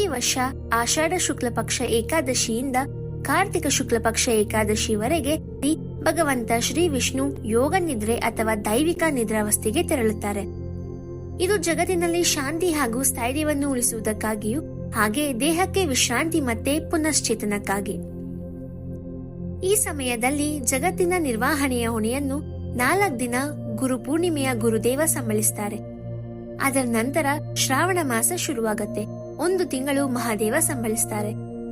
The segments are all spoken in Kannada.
ಪ್ರತಿ ವರ್ಷ ಆಷಾಢ ಶುಕ್ಲ ಪಕ್ಷ ಏಕಾದಶಿಯಿಂದ ಕಾರ್ತಿಕ ಶುಕ್ಲ ಪಕ್ಷ ಏಕಾದಶಿವರೆಗೆ ವರೆಗೆ ಭಗವಂತ ಶ್ರೀ ವಿಷ್ಣು ಯೋಗ ನಿದ್ರೆ ಅಥವಾ ದೈವಿಕ ನಿದ್ರಾವಸ್ಥೆಗೆ ತೆರಳುತ್ತಾರೆ. ಇದು ಜಗತ್ತಿನಲ್ಲಿ ಶಾಂತಿ ಹಾಗೂ ಸ್ಥೈರ್ಯವನ್ನು ಉಳಿಸುವುದಕ್ಕಾಗಿಯೂ ಹಾಗೆ ದೇಹಕ್ಕೆ ವಿಶ್ರಾಂತಿ ಮತ್ತೆ ಪುನಶ್ಚೇತನಕ್ಕಾಗಿ. ಈ ಸಮಯದಲ್ಲಿ ಜಗತ್ತಿನ ನಿರ್ವಹಣೆಯ ಹೊಣೆಯನ್ನು ನಾಲ್ಕು ದಿನ ಗುರು ಪೂರ್ಣಿಮೆಯ ಗುರುದೇವ ಸಂಬಳಿಸುತ್ತಾರೆ ಅದರ ನಂತರ ಶ್ರಾವಣ ಮಾಸ ಶುರುವಾಗತ್ತೆ. ಒಂದು ತಿಂಗಳು ಮಹಾದೇವ ಸಂಬಳಿಸ್ತಾರೆ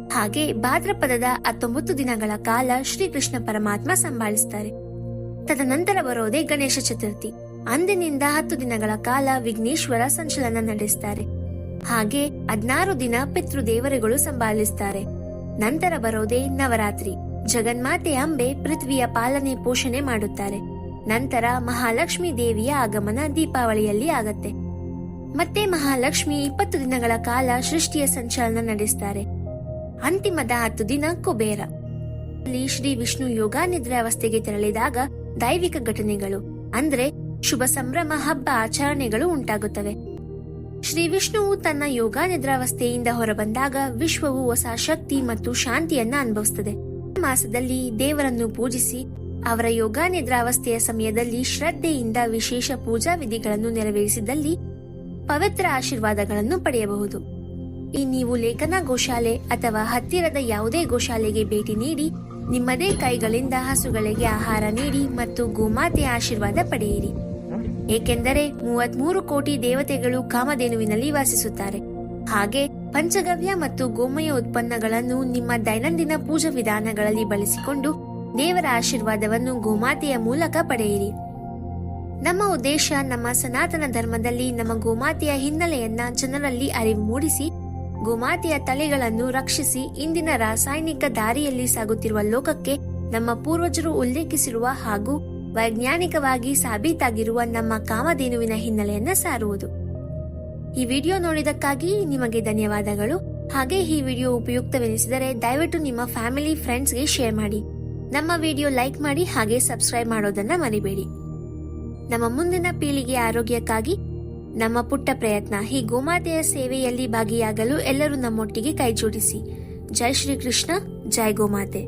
ಹಾಗೆ ಭಾದ್ರಪದದ ಹತ್ತೊಂಬತ್ತು ದಿನಗಳ ಕಾಲ ಶ್ರೀಕೃಷ್ಣ ಪರಮಾತ್ಮ ಸಂಭಾಳಿಸ್ತಾರೆ. ತದನಂತರ ಬರೋದೇ ಗಣೇಶ ಚತುರ್ಥಿ. ಅಂದಿನಿಂದ ಹತ್ತು ದಿನಗಳ ಕಾಲ ವಿಘ್ನೇಶ್ವರ ಸಂಚಲನ ನಡೆಸ್ತಾರೆ. ಹಾಗೆ ಹದ್ನಾರು ದಿನ ಪಿತೃದೇವರುಗಳು ಸಂಭಾಳಿಸ್ತಾರೆ. ನಂತರ ಬರೋದೇ ನವರಾತ್ರಿ. ಜಗನ್ಮಾತೆ ಅಂಬೆ ಪೃಥ್ವಿಯ ಪಾಲನೆ ಪೋಷಣೆ ಮಾಡುತ್ತಾರೆ. ನಂತರ ಮಹಾಲಕ್ಷ್ಮಿ ದೇವಿಯ ಆಗಮನ ದೀಪಾವಳಿಯಲ್ಲಿ ಆಗತ್ತೆ. ಮತ್ತೆ ಮಹಾಲಕ್ಷ್ಮಿ ಇಪ್ಪತ್ತು ದಿನಗಳ ಕಾಲ ಸೃಷ್ಟಿಯ ಸಂಚಲನ ನಡೆಸ್ತಾರೆ. ಅಂತಿಮದ ಹತ್ತು ದಿನ ಕುಬೇರ. ಅಲ್ಲಿ ಶ್ರೀ ವಿಷ್ಣು ಯೋಗ ನಿದ್ರಾವಸ್ಥೆಗೆ ತೆರಳಿದಾಗ ದೈವಿಕ ಘಟನೆಗಳು, ಅಂದ್ರೆ ಶುಭ ಸಂಭ್ರಮ, ಹಬ್ಬ ಆಚರಣೆಗಳು ಉಂಟಾಗುತ್ತವೆ. ಶ್ರೀ ವಿಷ್ಣುವು ತನ್ನ ಯೋಗಾನಿದ್ರಾವಸ್ಥೆಯಿಂದ ಹೊರಬಂದಾಗ ವಿಶ್ವವು ಹೊಸ ಶಕ್ತಿ ಮತ್ತು ಶಾಂತಿಯನ್ನ ಅನುಭವಿಸುತ್ತದೆ ಮಾಸದಲ್ಲಿ ದೇವರನ್ನು ಪೂಜಿಸಿ ಅವರ ಯೋಗ ನಿದ್ರಾವಸ್ಥೆಯ ಸಮಯದಲ್ಲಿ ಶ್ರದ್ಧೆಯಿಂದ ವಿಶೇಷ ಪೂಜಾ ವಿಧಿಗಳನ್ನು ನೆರವೇರಿಸಿದಲ್ಲಿ ಪವಿತ್ರ ಆಶೀರ್ವಾದಗಳನ್ನು ಪಡೆಯಬಹುದು. ಈ ನೀವು ಲೇಖನ ಗೋಶಾಲೆ ಅಥವಾ ಹತ್ತಿರದ ಯಾವುದೇ ಗೋಶಾಲೆಗೆ ಭೇಟಿ ನೀಡಿ, ನಿಮ್ಮದೇ ಕೈಗಳಿಂದ ಹಸುಗಳಿಗೆ ಆಹಾರ ನೀಡಿ ಮತ್ತು ಗೋಮಾತೆಯ ಆಶೀರ್ವಾದ ಪಡೆಯಿರಿ. ಏಕೆಂದರೆ ಮೂವತ್ಮೂರು ಕೋಟಿ ದೇವತೆಗಳು ಕಾಮಧೇನುವಿನಲ್ಲಿ ವಾಸಿಸುತ್ತಾರೆ. ಹಾಗೆ ಪಂಚಗವ್ಯ ಮತ್ತು ಗೋಮಯ ಉತ್ಪನ್ನಗಳನ್ನು ನಿಮ್ಮ ದೈನಂದಿನ ಪೂಜಾ ವಿಧಾನಗಳಲ್ಲಿ ಬಳಸಿಕೊಂಡು ದೇವರ ಆಶೀರ್ವಾದವನ್ನು ಗೋಮಾತೆಯ ಮೂಲಕ ಪಡೆಯಿರಿ. ನಮ್ಮ ಉದ್ದೇಶ, ನಮ್ಮ ಸನಾತನ ಧರ್ಮದಲ್ಲಿ ನಮ್ಮ ಗೋಮಾತೆಯ ಹಿನ್ನೆಲೆಯನ್ನ ಜನರಲ್ಲಿ ಅರಿವು ಮೂಡಿಸಿ, ಗೋಮಾತೆಯ ತಳಿಗಳನ್ನು ರಕ್ಷಿಸಿ, ಇಂದಿನ ರಾಸಾಯನಿಕ ದಾರಿಯಲ್ಲಿ ಸಾಗುತ್ತಿರುವ ಲೋಕಕ್ಕೆ ನಮ್ಮ ಪೂರ್ವಜರು ಉಲ್ಲೇಖಿಸಿರುವ ಹಾಗೂ ವೈಜ್ಞಾನಿಕವಾಗಿ ಸಾಬೀತಾಗಿರುವ ನಮ್ಮ ಕಾಮಧೇನುವಿನ ಹಿನ್ನೆಲೆಯನ್ನ ಸಾರುವುದು. ಈ ವಿಡಿಯೋ ನೋಡಿದಕ್ಕಾಗಿ ನಿಮಗೆ ಧನ್ಯವಾದಗಳು. ಹಾಗೆ ಈ ವಿಡಿಯೋ ಉಪಯುಕ್ತವೆನಿಸಿದರೆ ದಯವಿಟ್ಟು ನಿಮ್ಮ ಫ್ಯಾಮಿಲಿ, ಫ್ರೆಂಡ್ಸ್ಗೆ ಶೇರ್ ಮಾಡಿ. ನಮ್ಮ ವಿಡಿಯೋ ಲೈಕ್ ಮಾಡಿ ಹಾಗೆ ಸಬ್ಸ್ಕ್ರೈಬ್ ಮಾಡೋದನ್ನ ಮರಿಬೇಡಿ. ನಮ್ಮ ಮುಂದಿನ ಪೀಳಿಗೆಯ ಆರೋಗ್ಯಕ್ಕಾಗಿ ನಮ್ಮ ಪುಟ್ಟ ಪ್ರಯತ್ನ ಈ ಗೋಮಾತೆಯ ಸೇವೆಯಲ್ಲಿ ಭಾಗಿಯಾಗಲು ಎಲ್ಲರೂ ನಮ್ಮೊಟ್ಟಿಗೆ ಕೈಜೋಡಿಸಿ. ಜೈ ಶ್ರೀ ಕೃಷ್ಣ ಜೈ ಗೋಮಾತೆ.